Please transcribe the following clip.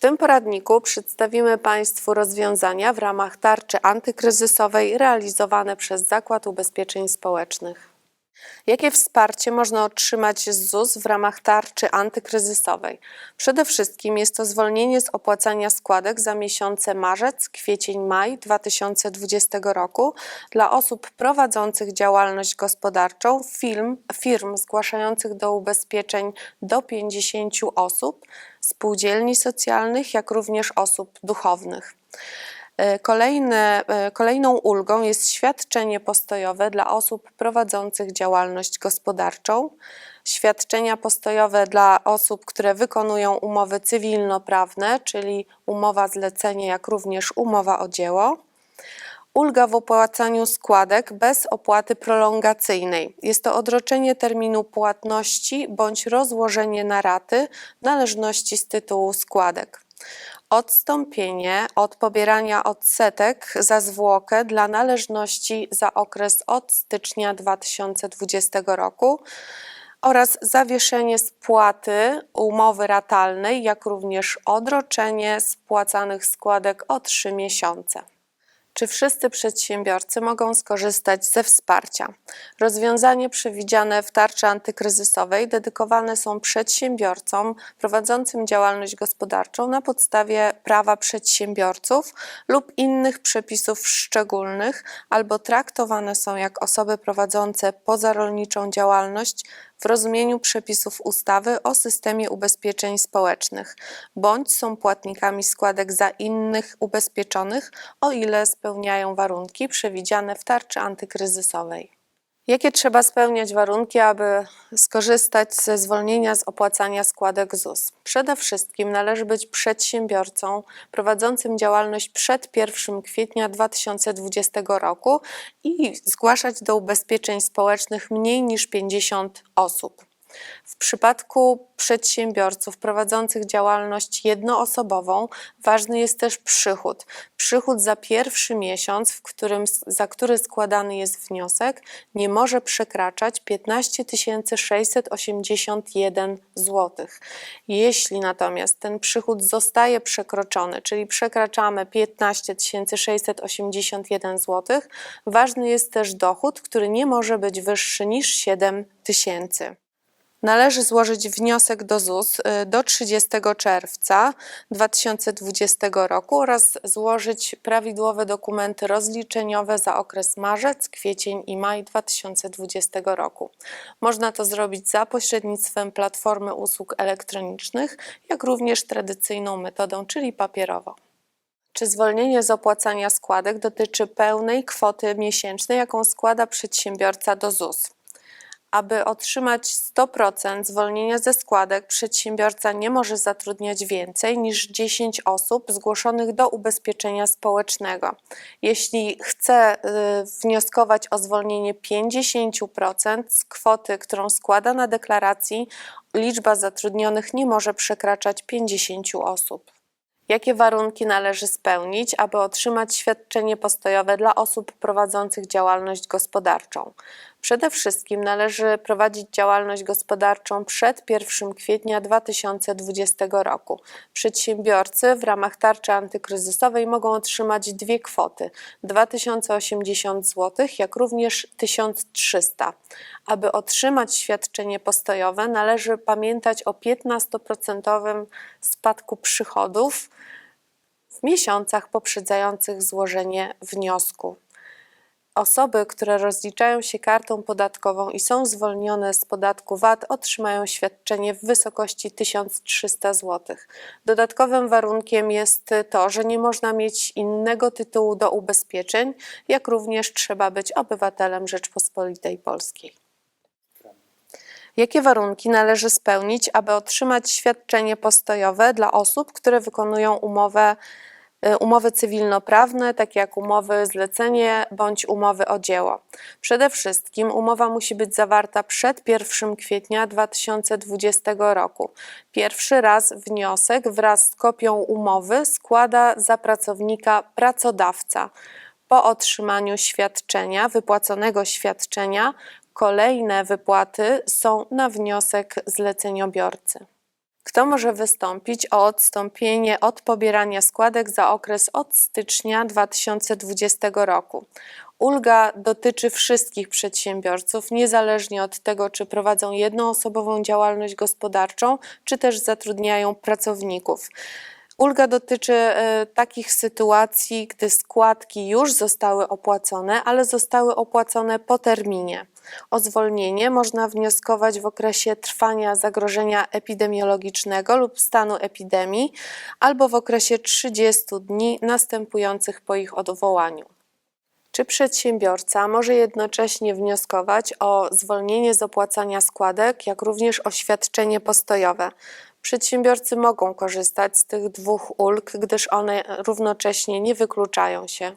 tym poradniku przedstawimy Państwu rozwiązania w ramach tarczy antykryzysowej realizowane przez Zakład Ubezpieczeń Społecznych. Jakie wsparcie można otrzymać z ZUS w ramach tarczy antykryzysowej? Przede wszystkim jest to zwolnienie z opłacania składek za miesiące marzec, kwiecień, maj 2020 roku dla osób prowadzących działalność gospodarczą, firm, firm zgłaszających do ubezpieczeń do 50 osób, spółdzielni socjalnych, jak również osób duchownych. E, Kolejne, e, kolejną ulgą jest świadczenie postojowe dla osób prowadzących działalność gospodarczą, świadczenia postojowe dla osób, które wykonują umowy cywilnoprawne, czyli umowa zlecenie, jak również umowa o dzieło. Ulga w opłacaniu składek bez opłaty prolongacyjnej. Jest to odroczenie terminu płatności bądź rozłożenie na raty należności z tytułu składek odstąpienie od pobierania odsetek za zwłokę dla należności za okres od stycznia 2020 roku oraz zawieszenie spłaty umowy ratalnej, jak również odroczenie spłacanych składek o 3 miesiące. Czy wszyscy przedsiębiorcy mogą skorzystać ze wsparcia? Rozwiązania przewidziane w tarczy antykryzysowej dedykowane są przedsiębiorcom prowadzącym działalność gospodarczą na podstawie prawa przedsiębiorców lub innych przepisów szczególnych, albo traktowane są jak osoby prowadzące pozarolniczą działalność w rozumieniu przepisów ustawy o systemie ubezpieczeń społecznych, bądź są płatnikami składek za innych ubezpieczonych, o ile spełniają warunki przewidziane w tarczy antykryzysowej. Jakie trzeba spełniać warunki, aby skorzystać ze zwolnienia z opłacania składek ZUS? Przede wszystkim należy być przedsiębiorcą prowadzącym działalność przed 1 kwietnia 2020 roku i zgłaszać do ubezpieczeń społecznych mniej niż 50 osób. W przypadku przedsiębiorców prowadzących działalność jednoosobową ważny jest też przychód. Przychód za pierwszy miesiąc, w którym, za który składany jest wniosek, nie może przekraczać 15 681 zł. Jeśli natomiast ten przychód zostaje przekroczony, czyli przekraczamy 15 681 zł, ważny jest też dochód, który nie może być wyższy niż 7 tysięcy. Należy złożyć wniosek do ZUS y, do 30 czerwca 2020 roku oraz złożyć prawidłowe dokumenty rozliczeniowe za okres marzec, kwiecień i maj 2020 roku. Można to zrobić za pośrednictwem platformy usług elektronicznych, jak również tradycyjną metodą, czyli papierowo. Czy zwolnienie z opłacania składek dotyczy pełnej kwoty miesięcznej, jaką składa przedsiębiorca do ZUS? Aby otrzymać 100% zwolnienia ze składek, przedsiębiorca nie może zatrudniać więcej niż 10 osób zgłoszonych do ubezpieczenia społecznego. Jeśli chce y, wnioskować o zwolnienie 50% z kwoty, którą składa na deklaracji, liczba zatrudnionych nie może przekraczać 50 osób. Jakie warunki należy spełnić, aby otrzymać świadczenie postojowe dla osób prowadzących działalność gospodarczą? Przede wszystkim należy prowadzić działalność gospodarczą przed 1 kwietnia 2020 roku. Przedsiębiorcy w ramach tarczy antykryzysowej mogą otrzymać dwie kwoty: 2080 zł, jak również 1300. Aby otrzymać świadczenie postojowe, należy pamiętać o 15% spadku przychodów w miesiącach poprzedzających złożenie wniosku. Osoby, które rozliczają się kartą podatkową i są zwolnione z podatku VAT, otrzymają świadczenie w wysokości 1300 zł. Dodatkowym warunkiem jest to, że nie można mieć innego tytułu do ubezpieczeń, jak również trzeba być obywatelem Rzeczpospolitej Polskiej. Jakie warunki należy spełnić, aby otrzymać świadczenie postojowe dla osób, które wykonują umowę umowy cywilnoprawne, takie jak umowy zlecenie bądź umowy o dzieło. Przede wszystkim umowa musi być zawarta przed 1 kwietnia 2020 roku. Pierwszy raz wniosek wraz z kopią umowy składa za pracownika pracodawca. Po otrzymaniu świadczenia, wypłaconego świadczenia, kolejne wypłaty są na wniosek zleceniobiorcy. Kto może wystąpić o odstąpienie od pobierania składek za okres od stycznia 2020 roku? Ulga dotyczy wszystkich przedsiębiorców, niezależnie od tego, czy prowadzą jednoosobową działalność gospodarczą, czy też zatrudniają pracowników. Ulga dotyczy e, takich sytuacji, gdy składki już zostały opłacone, ale zostały opłacone po terminie. O zwolnienie można wnioskować w okresie trwania zagrożenia epidemiologicznego lub stanu epidemii, albo w okresie 30 dni następujących po ich odwołaniu. Czy przedsiębiorca może jednocześnie wnioskować o zwolnienie z opłacania składek, jak również o świadczenie postojowe? Przedsiębiorcy mogą korzystać z tych dwóch ulg, gdyż one równocześnie nie wykluczają się.